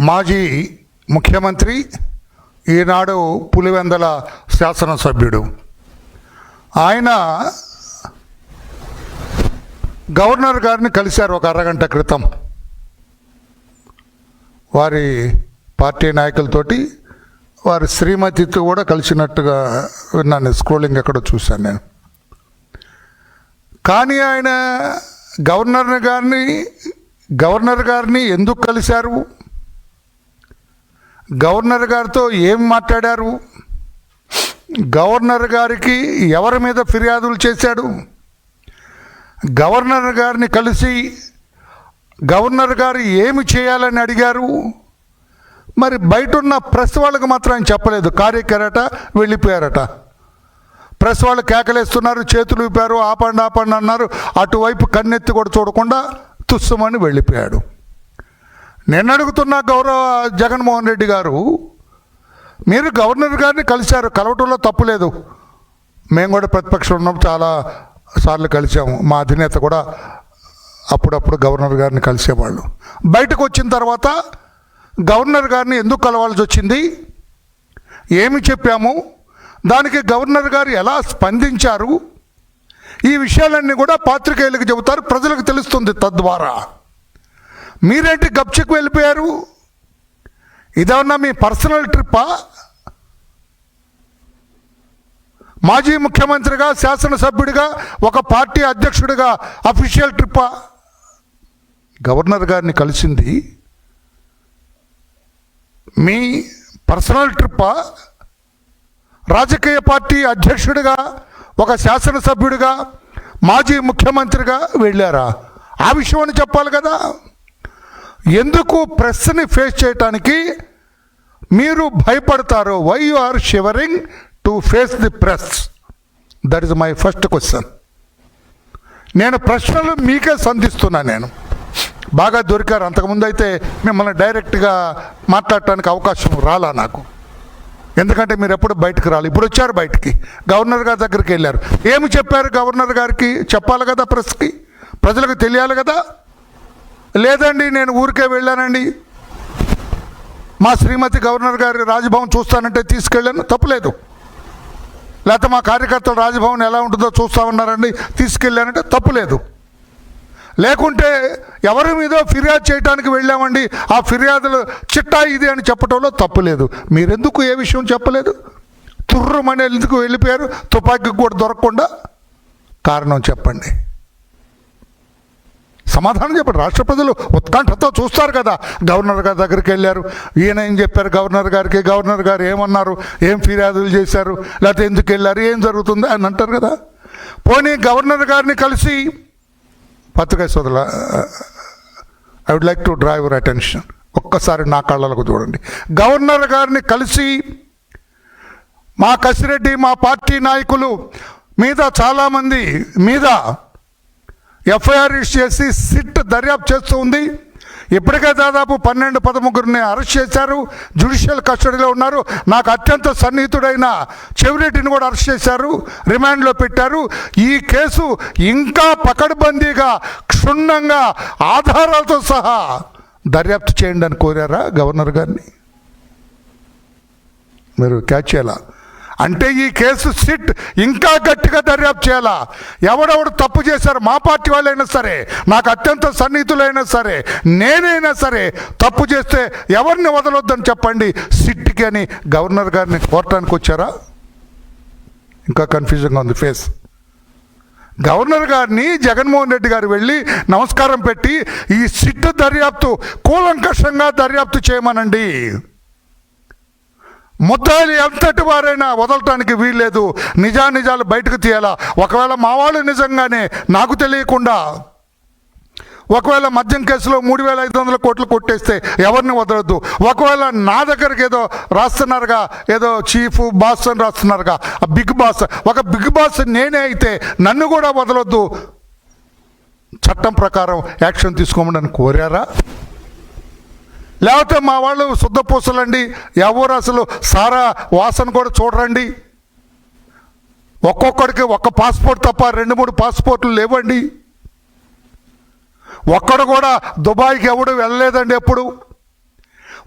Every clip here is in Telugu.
మాజీ ముఖ్యమంత్రి ఈనాడు పులివెందల శాసనసభ్యుడు. ఆయన గవర్నర్ గారిని కలిశారు ఒక అరగంట క్రితం. వారి పార్టీ నాయకులతోటి వారి శ్రీమతితో కూడా కలిసినట్టుగా విన్నాను స్క్రోలింగ్ ఎక్కడో చూశాను నేను. కానీ ఆయన గవర్నర్ గారిని గవర్నర్ గారిని ఎందుకు కలిశారు? గవర్నర్ గారితో ఏం మాట్లాడారు? గవర్నర్ గారికి ఎవరి మీద ఫిర్యాదులు చేశాడు? గవర్నర్ గారిని కలిసి గవర్నర్ గారు ఏమి చేయాలని అడిగారు? మరి బయట ఉన్న ప్రెస్ వాళ్ళకి మాత్రం ఆయన చెప్పలేదు. కార్యకరట వెళ్ళిపోయారట. ప్రెస్ వాళ్ళు కేకలేస్తున్నారు చేతులు ఊపారు ఆపండి ఆపండి అన్నారు. అటువైపు కన్నెత్తి కూడా చూడకుండా తుస్సుమని వెళ్ళిపోయాడు. నేను అడుగుతున్న గౌరవ జగన్మోహన్ రెడ్డి గారు మీరు గవర్నర్ గారిని కలిశారు కలవటంలో తప్పులేదు మేము కూడా ప్రతిపక్షం ఉన్నాం చాలా సార్లు కలిసాము మా అధినేత కూడా అప్పుడప్పుడు గవర్నర్ గారిని కలిసేవాళ్ళు. బయటకు వచ్చిన తర్వాత గవర్నర్ గారిని ఎందుకు కలవాల్సి వచ్చింది? ఏమి చెప్పాము? దానికి గవర్నర్ గారు ఎలా స్పందించారు? ఈ విషయాలన్నీ కూడా పాత్రికేయులకు చెబుతారు ప్రజలకు తెలుస్తుంది తద్వారా. మీరేంటి గప్చికి వెళ్ళిపోయారు? ఇదేమన్నా మీ పర్సనల్ ట్రిప్పా? మాజీ ముఖ్యమంత్రిగా శాసనసభ్యుడిగా ఒక పార్టీ అధ్యక్షుడిగా అఫీషియల్ ట్రిప్పా? గవర్నర్ గారిని కలిసింది మీ పర్సనల్ ట్రిప్పా? రాజకీయ పార్టీ అధ్యక్షుడిగా ఒక శాసనసభ్యుడిగా మాజీ ముఖ్యమంత్రిగా వెళ్ళారా? ఆ విషయం అని చెప్పాలి కదా. ఎందుకు ప్రెస్ని ఫేస్ చేయటానికి మీరు భయపడతారు why you are shivering to face the press that is my first question నేను ప్రశ్నలు మీకే సంధిస్తున్నా నేను. బాగా దొరికారు. అంతకుముందు అయితే మిమ్మల్ని డైరెక్ట్గా మాట్లాడటానికి అవకాశం రాలా నాకు. ఎందుకంటే మీరు ఎప్పుడు బయటకు రాలి. ఇప్పుడు వచ్చారు బయటికి. గవర్నర్ గారి దగ్గరికి వెళ్ళారు. ఏమి చెప్పారు గవర్నర్ గారికి? చెప్పాలి కదా ప్రెస్కి. ప్రజలకు తెలియాలి కదా? లేదండి నేను ఊరికే వెళ్ళానండి. మా శ్రీమతి గవర్నర్ గారి రాజభవన్ చూస్తానంటే తీసుకెళ్ళాను తప్పులేదు. లేకపోతే మా కార్యకర్తలు రాజభవన్ ఎలా ఉంటుందో చూస్తా ఉన్నారండి తీసుకెళ్ళానంటే తప్పులేదు. లేకుంటే ఎవరి మీద ఫిర్యాదు చేయడానికి వెళ్ళామండి ఆ ఫిర్యాదులు చిట్టా ఇది అని చెప్పడంలో తప్పులేదు. మీరెందుకు ఏ విషయం చెప్పలేదు? తుర్రమని ఎందుకు వెళ్ళిపోయారు? తుపాకీ కూడా దొరకకుండా కారణం చెప్పండి. సమాధానం చెప్పండి. రాష్ట్ర ప్రజలు ఉత్కంఠతో చూస్తారు కదా. గవర్నర్ గారి దగ్గరికి వెళ్ళారు. ఈయన ఏం చెప్పారు? గవర్నర్ గారికి గవర్నర్ గారు ఏమన్నారు? ఏం ఫిర్యాదులు చేశారు? లేకపోతే ఎందుకు వెళ్ళారు? ఏం జరుగుతుంది? అని అంటారు కదా. పోనీ గవర్నర్ గారిని కలిసి పత్రికా సోదరుల I would like to draw your attention ఒక్కసారి నా కళ్ళలకు చూడండి. గవర్నర్ గారిని కలిసి మా కసిరెడ్డి మా పార్టీ నాయకులు మీద చాలామంది మీద ఎఫ్ఐఆర్ ఇష్యూ చేసి సిట్ దర్యాప్తు చేస్తూ ఉంది. ఇప్పటికే దాదాపు పన్నెండు పదముగ్గురిని అరెస్ట్ చేశారు. జ్యుడిషియల్ కస్టడీలో ఉన్నారు. నాకు అత్యంత సన్నిహితుడైన చెవిరెడ్డిని కూడా అరెస్ట్ చేశారు. రిమాండ్లో పెట్టారు. ఈ కేసు ఇంకా పకడ్బందీగా క్షుణ్ణంగా ఆధారాలతో సహా దర్యాప్తు చేయండి అని కోరారా గవర్నర్ గారిని? మీరు క్యాచ్ చేయాలా? అంటే ఈ కేసు సిట్ ఇంకా గట్టిగా దర్యాప్తు చేయాలా? ఎవడెవడు తప్పు చేశారు? మా పార్టీ వాళ్ళైనా సరే నాకు అత్యంత సన్నిహితులైనా సరే నేనైనా సరే తప్పు చేస్తే ఎవరిని వదలొద్దని చెప్పండి? సిట్కి అని గవర్నర్ గారిని కోరటానికి వచ్చారా? ఇంకా కన్ఫ్యూజన్గా ఉంది ఫేస్. గవర్నర్ గారిని జగన్మోహన్ రెడ్డి గారు వెళ్ళి నమస్కారం పెట్టి ఈ సిట్ దర్యాప్తు కూలంకషంగా దర్యాప్తు చేయమనండి. ముద్దాయిలు ఎంతటి వారైనా వదలటానికి వీల్లేదు. నిజానిజాలు బయటకు తీయాలా? ఒకవేళ మా వాళ్ళు నిజంగానే నాకు తెలియకుండా ఒకవేళ మద్యం కేసులో మూడు వేల ఐదు వందల కోట్లు కొట్టేస్తే ఎవరిని వదలొద్దు? ఒకవేళ నా దగ్గరికి ఏదో రాస్తున్నారుగా ఏదో చీఫ్ బాస్ అని రాస్తున్నారుగా ఆ బిగ్ బాస్ ఒక బిగ్ బాస్ నేనే అయితే నన్ను కూడా వదలొద్దు. చట్టం ప్రకారం యాక్షన్ తీసుకోమని కోరారా? లేకపోతే మా వాళ్ళు శుద్ధపూసలండి ఎవరు అసలు సారా వాసన కూడా చూడరండి. ఒక్కొక్కడికి ఒక్క పాస్పోర్ట్ తప్ప రెండు మూడు పాస్పోర్ట్లు లేవండి. ఒక్కడు కూడా దుబాయ్కి ఎవడు వెళ్ళలేదండి ఎప్పుడు.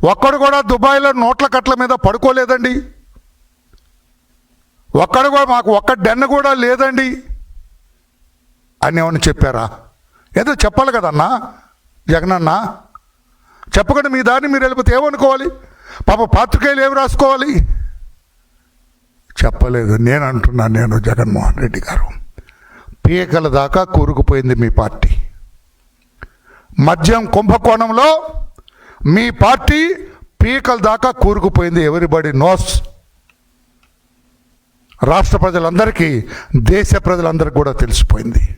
ఒక్కడు కూడా దుబాయ్లో నోట్ల కట్ల మీద పడుకోలేదండి. ఒక్కడు కూడా మాకు ఒక్క డెన్న కూడా లేదండి. అని ఏమని చెప్పారా? ఏదో చెప్పాలి కదన్నా జగనన్నా? చెప్పకుండా మీ దాన్ని మీరు వెళ్ళిపోతే ఏమనుకోవాలి? పాప పాత్రికేయులు ఏమి రాసుకోవాలి? చెప్పలేదు. నేను అంటున్నాను నేను జగన్మోహన్ రెడ్డి గారు. పీకల దాకా కూరుకుపోయింది మీ పార్టీ. మద్యం కుంభకోణంలో మీ పార్టీ పీకల దాకా కూరుకుపోయింది. ఎవరిబడి నోస్ రాష్ట్ర ప్రజలందరికీ దేశ ప్రజలందరికీ కూడా తెలిసిపోయింది.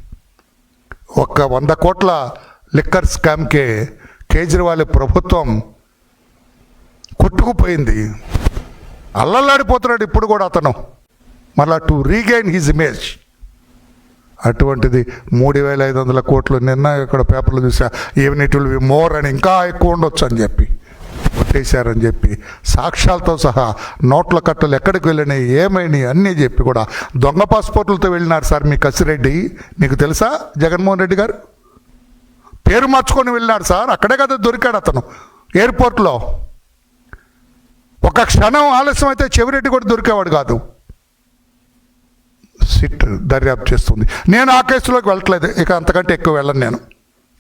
ఒక వంద కోట్ల లిక్కర్ స్కామ్కే కేజ్రీవాల్ ప్రభుత్వం కొట్టుకుపోయింది. అల్లల్లాడిపోతున్నాడు ఇప్పుడు కూడా అతను. మళ్ళా టు రీగైన్ హిజ్ ఇమేజ్ అటువంటిది మూడు వేల ఐదు వందల కోట్లు నిన్న ఇక్కడ పేపర్లు చూసా. Even it will be more అని ఇంకా ఎక్కువ ఉండొచ్చు అని చెప్పి. కొట్టేశారని చెప్పి. సాక్ష్యాలతో సహా నోట్ల కట్టలు ఎక్కడికి వెళ్ళినాయి ఏమైనాయి అన్నీ చెప్పి కూడా దొంగ పాస్పోర్ట్లతో వెళ్ళినారు సార్ మీ కసిరెడ్డి. మీకు తెలుసా జగన్మోహన్ రెడ్డి గారు? పేరు మార్చుకొని వెళ్ళినాడు సార్. అక్కడే కదా దొరికాడు అతను. ఎయిర్పోర్ట్లో. ఒక క్షణం ఆలస్యం అయితే చెవిరెడ్డి కూడా దొరికేవాడు కాదు. సిట్ దర్యాప్తు చేస్తుంది. నేను ఆ కేసులోకి వెళ్ళట్లేదు. ఇక అంతకంటే ఎక్కువ వెళ్ళను నేను.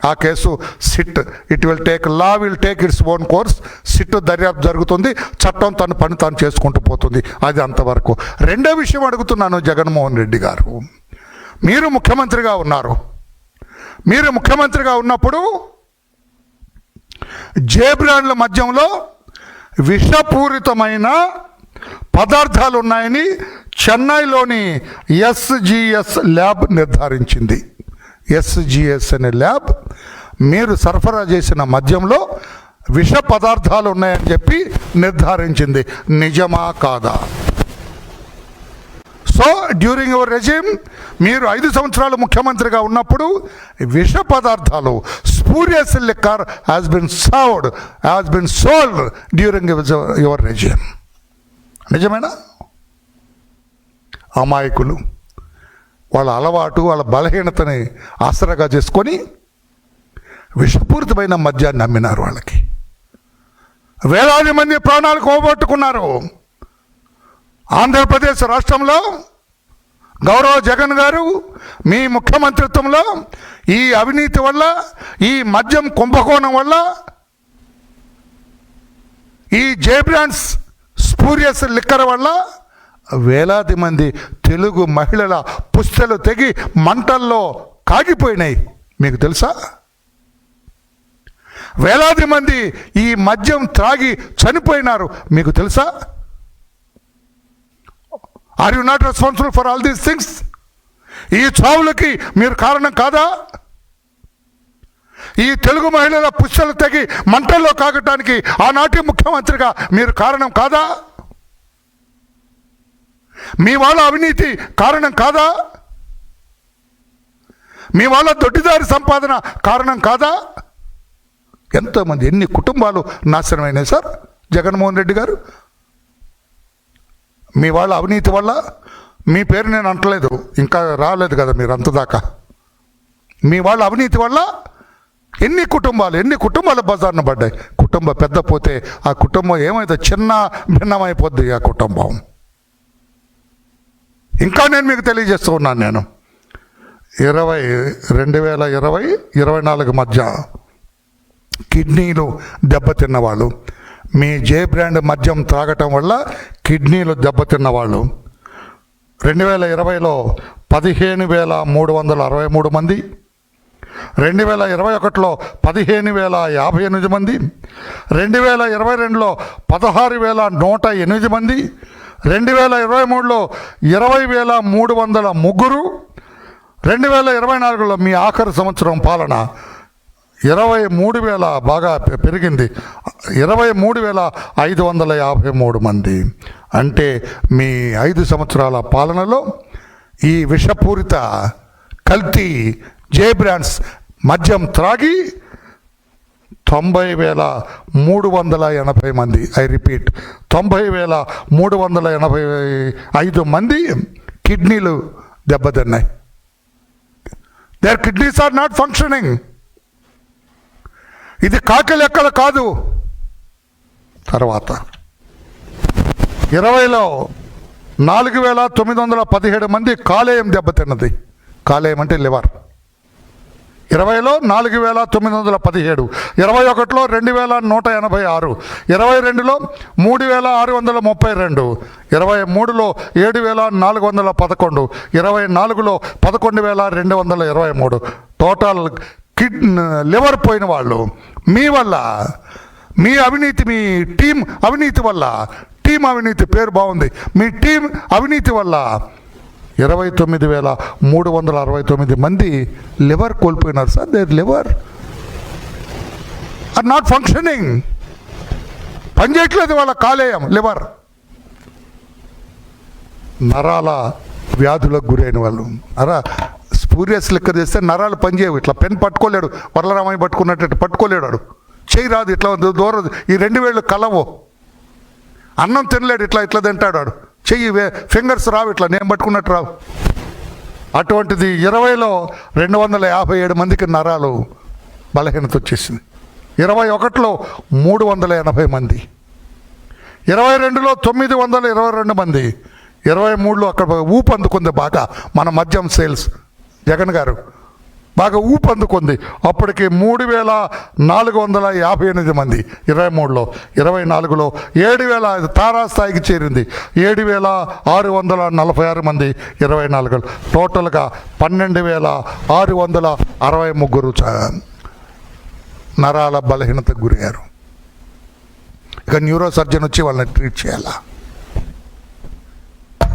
ఆ case SIT. It will take law will take its own course. SIT దర్యాప్తు జరుగుతుంది. చట్టం తన పని తాను చేసుకుంటూ పోతుంది. అది అంతవరకు. రెండో విషయం అడుగుతున్నాను జగన్మోహన్ రెడ్డి గారు. మీరు ముఖ్యమంత్రిగా ఉన్నారు. మీరు ముఖ్యమంత్రిగా ఉన్నప్పుడు జేబ్రాండ్ల మధ్యంలో విషపూరితమైన పదార్థాలు ఉన్నాయని చెన్నైలోని ఎస్జిఎస్ ల్యాబ్ నిర్ధారించింది. ఎస్జిఎస్ అనే ల్యాబ్ మీరు సరఫరా చేసిన మద్యంలో విష పదార్థాలు ఉన్నాయని చెప్పి నిర్ధారించింది. నిజమా కాదా? సో డ్యూరింగ్ యువర్ రెజిమ్ మీరు ఐదు సంవత్సరాలు ముఖ్యమంత్రిగా ఉన్నప్పుడు విష పదార్థాలు spurious liquor has been served has been sold during your regime నిజమేనా? అమాయకులు. వాళ్ళ అలవాటు వాళ్ళ బలహీనతని ఆసరాగా చేసుకొని విషపూరితమైన మద్యాన్ని నమ్మినారు వాళ్ళకి. వేలాది మంది ప్రాణాలు పోగొట్టుకున్నారు. ఆంధ్రప్రదేశ్ రాష్ట్రంలో గౌరవ జగన్ గారు మీ ముఖ్యమంత్రిత్వంలో ఈ అవినీతి వల్ల ఈ మద్యం కుంభకోణం వల్ల ఈ జేబ్రాన్స్ స్పూరియస్ లిక్కర్ వల్ల వేలాది మంది తెలుగు మహిళల పుస్తలు తెగి మంటల్లో కాగిపోయినాయి. మీకు తెలుసా? వేలాది మంది ఈ మద్యం త్రాగి చనిపోయినారు. మీకు తెలుసా? Are you not responsible for all these things ఈ చావులకి మీరు కారణం కాదా? ఈ తెలుగు మహిళల పుష్పలు తెగి మంటల్లో కాగటానికి ఆనాటి ముఖ్యమంత్రిగా మీరు కారణం కాదా? మీ వాళ్ళ అవినీతి కారణం కాదా? మీ వాళ్ళ దొడ్డిదారి సంపాదన కారణం కాదా? ఎంతోమంది ఎన్ని కుటుంబాలు నాశనమైనాయి సార్? జగన్మోహన్ రెడ్డి గారు? మీ వాళ్ళ అవినీతి వల్ల మీ పేరు నేను అంటలేదు. ఇంకా రాలేదు కదా మీరు అంతదాకా మీ వాళ్ళ అవినీతి వల్ల ఎన్ని కుటుంబాలు ఎన్ని కుటుంబాలు బజార్న పడ్డాయి. కుటుంబం పెద్ద పోతే ఆ కుటుంబం ఏమైతే చిన్న భిన్నమైపోద్ది ఆ కుటుంబం. ఇంకా నేను మీకు తెలియజేస్తూ ఉన్నాను నేను. ఇరవై రెండు వేల ఇరవై ఇరవై నాలుగు మధ్య కిడ్నీలు దెబ్బతిన్న వాళ్ళు మీ జే బ్రాండ్ మద్యం త్రాగటం వల్ల కిడ్నీలు దెబ్బతిన్న వాళ్ళు రెండు వేల ఇరవైలో పదిహేను వేల మూడు వందల అరవై మూడు మంది. రెండు వేల ఇరవై ఒకటిలో పదిహేను వేల యాభై ఎనిమిది మంది. రెండు వేల ఇరవై రెండులో పదహారు వేల నూట ఎనిమిది మంది. రెండు వేల ఇరవై మూడులో ఇరవై వేల మూడు వందల ముగ్గురు. రెండు వేల ఇరవై నాలుగులో మీ ఆఖరి సంవత్సరం పాలన. ఇరవై మూడు వేల బాగా పెరిగింది. ఇరవై మూడు వేల ఐదు వందల యాభై మూడు మంది. అంటే మీ ఐదు సంవత్సరాల పాలనలో ఈ విషపూరిత కల్తీ జే బ్రాండ్స్ మద్యం త్రాగి తొంభై వేల మూడు వందల ఎనభై మంది. ఐ రిపీట్ తొంభై వేల మూడు వందల ఎనభై ఐదు మంది కిడ్నీలు దెబ్బతిన్నాయి. Their kidneys are not functioning ఇది కాకి లెక్కల కాదు. తర్వాత ఇరవైలో నాలుగు వేల తొమ్మిది వందల పదిహేడు మంది కాలేయం దెబ్బతిన్నది. కాలేయం అంటే లివర్. ఇరవైలో నాలుగు వేల తొమ్మిది వందల పదిహేడు ఇరవై ఒకటిలో రెండు వేల నూట ఎనభై ఆరు ఇరవై రెండులో మూడు వేల ఆరు వందల ముప్పై రెండు ఇరవై మూడులో ఏడు వేల నాలుగు వందల పదకొండు ఇరవై నాలుగులో పదకొండు వేల రెండు వందల ఇరవై మూడు. టోటల్ కిడ్ లివర్ పోయిన వాళ్ళు మీ వల్ల మీ అవినీతి మీ టీం అవినీతి వల్ల టీం అవినీతి పేరు బాగుంది. మీ టీం అవినీతి వల్ల ఇరవై తొమ్మిది వేల మూడు వందల అరవై తొమ్మిది మంది liver కోల్పోయినారు sir. Their liver are not functioning. పనిచేయట్లేదు వాళ్ళ కాలేయం లివర్. నరాల వ్యాధులకు గురైన వాళ్ళు. నరా స్పూరియస్ లెక్క చేస్తే నరాలు పనిచేయవు. ఇట్లా పెన్ పట్టుకోలేడు. వరలరామయ్య పట్టుకున్నట్టు పట్టుకోలేడు ఆడు చేయి రాదు. ఇట్లా దూరం ఈ రెండు వేళ్ళు కలవు. అన్నం తినలేడు. ఇట్లా ఇట్లా తింటాడు ఆడు చెయ్యి ఫింగర్స్ రావు. ఇట్లా నేను పట్టుకున్నట్టు రావు. అటువంటిది ఇరవైలో రెండు వందల యాభై ఏడు మందికి నరాలు బలహీనత వచ్చేసింది. ఇరవై ఒకటిలో మూడు వందల ఎనభై మంది. ఇరవై రెండులో తొమ్మిది వందల ఇరవై రెండు మంది. ఇరవై మూడులో అక్కడ ఊపు అందుకుంది బాగా. మన మద్యం సేల్స్. జగన్ గారు బాగా ఊపు అందుకుంది అప్పటికి మూడు వేల నాలుగు వందల యాభై ఎనిమిది మంది ఇరవై మూడులో ఇరవై నాలుగులో ఏడు వేల తారాస్థాయికి చేరింది. ఏడు వేల ఆరు వందల నలభై ఆరు మంది ఇరవై నాలుగు టోటల్గా పన్నెండు వేల ఆరు వందల అరవై ముగ్గురు నరాల బలహీనతకు గురయ్యారు. ఇక న్యూరో సర్జన్ వచ్చి వాళ్ళని ట్రీట్ చేయాలా?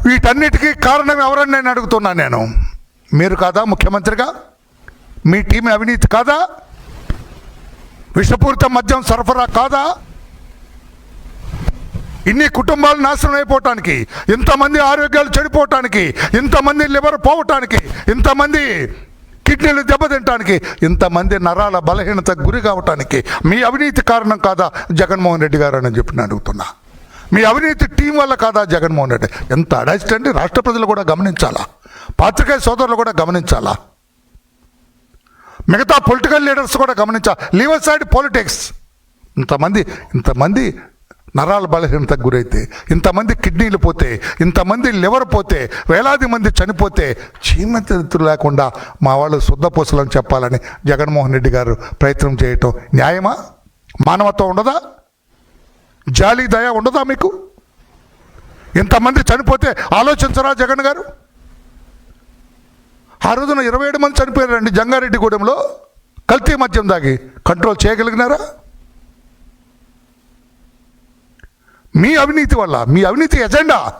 వీటన్నిటికీ కారణం ఎవరని నేను అడుగుతున్నా నేను. మీరు కాదా ముఖ్యమంత్రిగా? మీ టీం అవినీతి కాదా? విషపూరిత మద్యం సరఫరా కాదా? ఇన్ని కుటుంబాలు నాశనం అయిపోవటానికి ఇంతమంది ఆరోగ్యాలు చెడిపోవటానికి ఇంతమంది లివర్ పోవటానికి ఇంతమంది కిడ్నీలు దెబ్బతింటానికి ఇంతమంది నరాల బలహీనతకు గురి కావటానికి మీ అవినీతి కారణం కాదా? జగన్మోహన్ రెడ్డి గారు అని చెప్పి నేను అడుగుతున్నా. మీ అవినీతి టీం వల్ల కాదా జగన్మోహన్ రెడ్డి? ఎంత అడాస్ట్ అండి రాష్ట్ర ప్రజలు కూడా గమనించాలా? పాత్రికేయ సోదరులు కూడా గమనించాలా? మిగతా పొలిటికల్ లీడర్స్ కూడా గమనించాలి? Leave a side politics. ఇంతమంది ఇంతమంది నరాల బలహీనతకు గురైతే ఇంతమంది కిడ్నీలు పోతే ఇంతమంది లివర్ పోతే వేలాది మంది చనిపోతే చీమతెత్తు లేకుండా మా వాళ్ళు శుద్ధపూసలని చెప్పాలని జగన్మోహన్ రెడ్డి గారు ప్రయత్నం చేయటం న్యాయమా? మానవత్వం ఉండదా? జాలి దయ ఉండదా మీకు? ఇంతమంది చనిపోతే ఆలోచించరా జగన్ గారు? ఆ రోజున ఇరవై ఏడు మంది చనిపోయారండి జంగారెడ్డిగూడెంలో కల్తీ మద్యం దాగి. కంట్రోల్ చేయగలిగినారా? మీ అవినీతి వల్ల మీ అవినీతి ఎజెండా.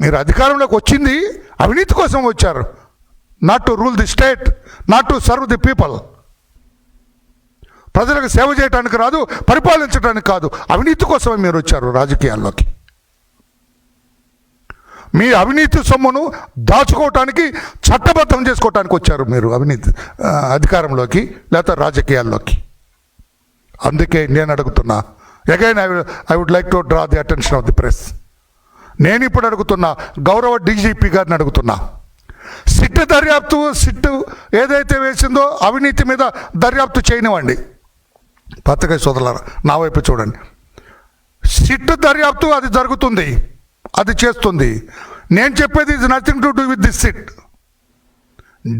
మీరు అధికారంలోకి వచ్చింది అవినీతి కోసం వచ్చారు. Not to rule the state not to serve the people ప్రజలకు సేవ చేయడానికి రాదు పరిపాలించడానికి కాదు. అవినీతి కోసమే మీరు వచ్చారు రాజకీయాల్లోకి. మీ అవినీతి సొమ్మును దాచుకోవటానికి చట్టబద్ధం చేసుకోవటానికి వచ్చారు మీరు అవినీతి అధికారంలోకి లేకపోతే రాజకీయాల్లోకి. అందుకే నేను అడుగుతున్నా. Again I I would like to draw the attention of the press నేను ఇప్పుడు అడుగుతున్నా గౌరవ డీజీపీ గారిని అడుగుతున్నా. సిట్ దర్యాప్తు సిట్ ఏదైతే వేసిందో అవినీతి మీద దర్యాప్తు చేయనివ్వండి. పత్రిక సోదరులారా నా వైపు చూడండి. సిట్ దర్యాప్తు అది జరుగుతుంది. అది చేస్తుంది. నేను చెప్పేది is nothing to do with this SIT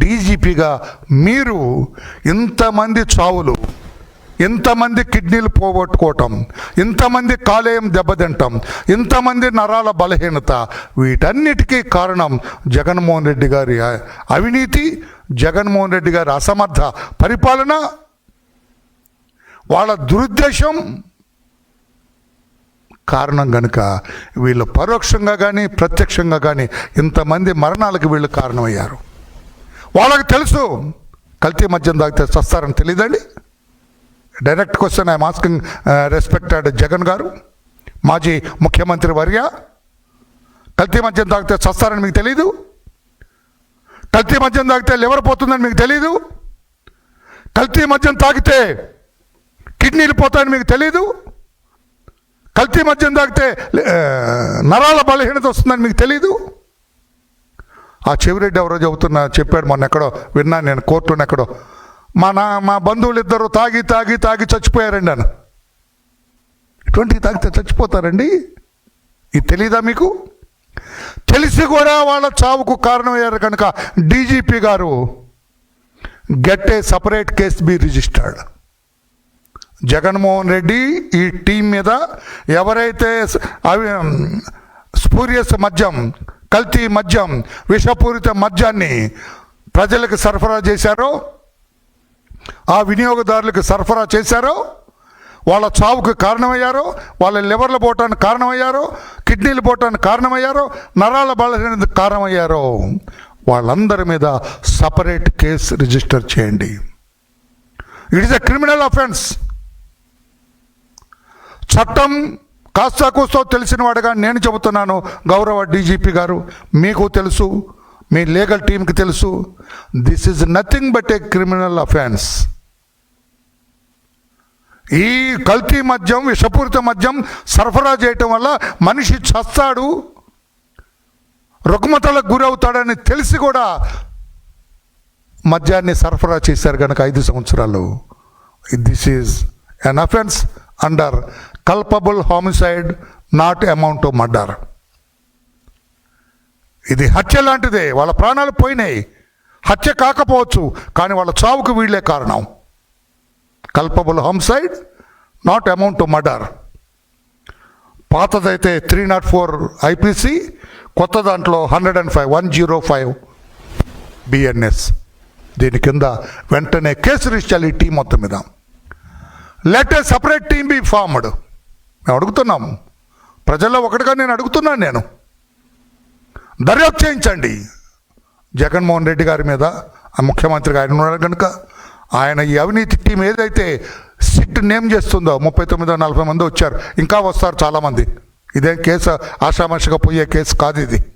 డీజీపీగా మీరు ఇంతమంది చావులు ఇంతమంది కిడ్నీలు పోగొట్టుకోవటం ఇంతమంది కాలేయం దెబ్బతింటాం ఇంతమంది నరాల బలహీనత వీటన్నిటికీ కారణం జగన్మోహన్ రెడ్డి గారి అవినీతి జగన్మోహన్ రెడ్డి గారి అసమర్థ పరిపాలన వాళ్ళ దురుద్దేశం కారణం కనుక వీళ్ళు పరోక్షంగా కానీ ప్రత్యక్షంగా కానీ ఇంతమంది మరణాలకు వీళ్ళు కారణమయ్యారు. వాళ్ళకి తెలుసు. కల్తీ మద్యం తాగితే చస్తారని తెలియదండి direct question I'm asking respected Jagan garu మాజీ ముఖ్యమంత్రి వర్య కల్తీ మద్యం తాగితే చస్తారని మీకు తెలీదు? కల్తీ మద్యం తాగితే లివర్ పోతుందని మీకు తెలీదు? కల్తీ మద్యం తాగితే కిడ్నీలు పోతాయని మీకు తెలీదు? కల్తీ మద్యం తాగితే నరాల బలహీనత వస్తుందని మీకు తెలీదు? ఆ చెవిరెడ్డి ఎవరో చెబుతున్నా చెప్పాడు మొన్న ఎక్కడో విన్నాను నేను కోర్టులో ఎక్కడో. మా నా మా బంధువులు ఇద్దరు తాగి తాగి తాగి చచ్చిపోయారండి అని ఇటువంటివి తాగితే చచ్చిపోతారండి? ఇది తెలీదా మీకు? తెలిసి కూడా వాళ్ళ చావుకు కారణమయ్యారు కనుక DGP garu get a separate case be registered. Jaganmohan Reddy ఈ టీం మీద ఎవరైతే అవి స్పూరియస్ మద్యం కల్తీ మద్యం విషపూరిత మద్యాన్ని ప్రజలకు సరఫరా చేశారో ఆ వినియోగదారులకు సరఫరా చేశారో వాళ్ళ చావుకు కారణమయ్యారో వాళ్ళ లివర్లు పోవటానికి కారణమయ్యారో కిడ్నీలు పోవటానికి కారణమయ్యారో నరాల బలహీనతకు కారణమయ్యారో వాళ్ళందరి మీద సపరేట్ కేసు రిజిస్టర్ చేయండి. It is a criminal offence చట్టం కాస్తా కూస్తో తెలిసిన వాడుగా నేను చెబుతున్నాను గౌరవ డీజీపీ గారు మీకు తెలుసు మీ లీగల్ టీంకి తెలుసు this is nothing but a criminal offence. ఈ కల్తీ మద్యం విషపూరిత మద్యం సరఫరా చేయటం వల్ల మనిషి చస్తాడు రుగ్మతలకు గురవుతాడని తెలిసి కూడా మద్యాన్ని సరఫరా చేశారు కనుక ఐదు సంవత్సరాలు. This is an offence under culpable homicide not amount to murder ఇది హత్య లాంటిదే. వాళ్ళ ప్రాణాలు పోయినాయి. హత్య కాకపోవచ్చు కానీ వాళ్ళ చావుకు వీళ్ళే కారణం. Culpable homicide not amount to murder పాతదైతే three not four IPC కొత్త దాంట్లో hundred and five one zero five BNS దీని కింద వెంటనే కేసు రిజిస్టర్ ఈ టీం మొత్తం మీద. Let a separate team be formed మేము అడుగుతున్నాం ప్రజల్లో ఒకటిగా నేను అడుగుతున్నాను నేను. దర్యాప్తు చేయించండి. జగన్మోహన్ రెడ్డి గారి మీద ఆ ముఖ్యమంత్రి గారు ఉన్నారు కనుక ఆయన ఈ అవినీతి టీం ఏదైతే సిట్ నేమ్ చేస్తుందో ముప్పై తొమ్మిదో నలభై మంది వచ్చారు ఇంకా వస్తారు చాలామంది. ఇదేం కేసు ఆషామాషిగా పోయే కేసు కాదు ఇది.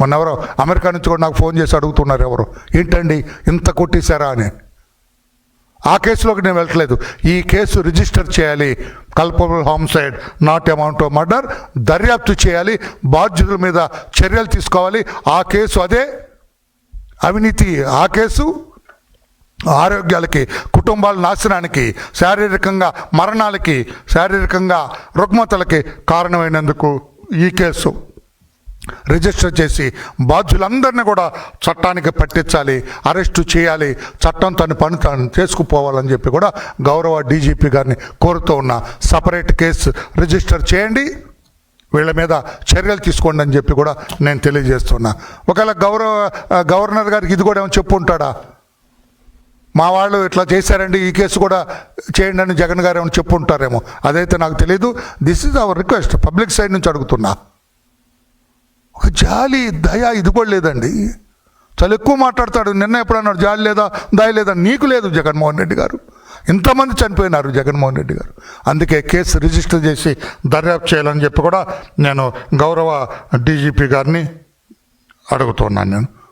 మొన్న ఎవరో అమెరికా నుంచి కూడా నాకు ఫోన్ చేసి అడుగుతున్నారు ఎవరు. ఏంటండి ఇంత కొట్టేశారా అని. ఆ కేసులోకి నేను వెళ్ళట్లేదు. ఈ కేసు రిజిస్టర్ చేయాలి. Culpable homicide not amount of murder దర్యాప్తు చేయాలి. బాధ్యుల మీద చర్యలు తీసుకోవాలి. ఆ కేసు అదే అవినీతి. ఆ కేసు ఆరోగ్యాలకి కుటుంబాల నాశనానికి శారీరకంగా మరణాలకి శారీరకంగా రుగ్మతలకి కారణమైనందుకు ఈ కేసు. రిజిస్టర్ చేసి బాధ్యులందరినీ కూడా చట్టానికి పట్టించాలి అరెస్టు చేయాలి చట్టం తన పని తాను చేసుకుపోవాలని చెప్పి కూడా గౌరవ డీజీపీ గారిని కోరుతూ ఉన్న సపరేట్ కేసు రిజిస్టర్ చేయండి వీళ్ళ మీద చర్యలు తీసుకోండి అని చెప్పి కూడా నేను తెలియజేస్తున్నా. ఒకవేళ గౌరవ గవర్నర్ గారికి ఇది కూడా ఏమైనా చెప్పు ఉంటాడా? మా వాళ్ళు ఇట్లా చేశారండి ఈ కేసు కూడా చేయండి అని జగన్ గారు ఏమైనా చెప్పు ఉంటారేమో. అదైతే నాకు తెలియదు this is our request public side నుంచి అడుగుతున్నా. ఒక జాలి దయ ఇది కూడా లేదండి. చాలా ఎక్కువ మాట్లాడతాడు. నిన్న ఎప్పుడన్నాడు? జాలి లేదా దయ లేదా? నీకు లేదు జగన్మోహన్ రెడ్డి గారు. ఇంతమంది చనిపోయినారు జగన్మోహన్ రెడ్డి గారు. అందుకే కేసు రిజిస్టర్ చేసి దర్యాప్తు చేయాలని చెప్పి కూడా నేను గౌరవ డీజీపీ గారిని అడుగుతున్నాను నేను.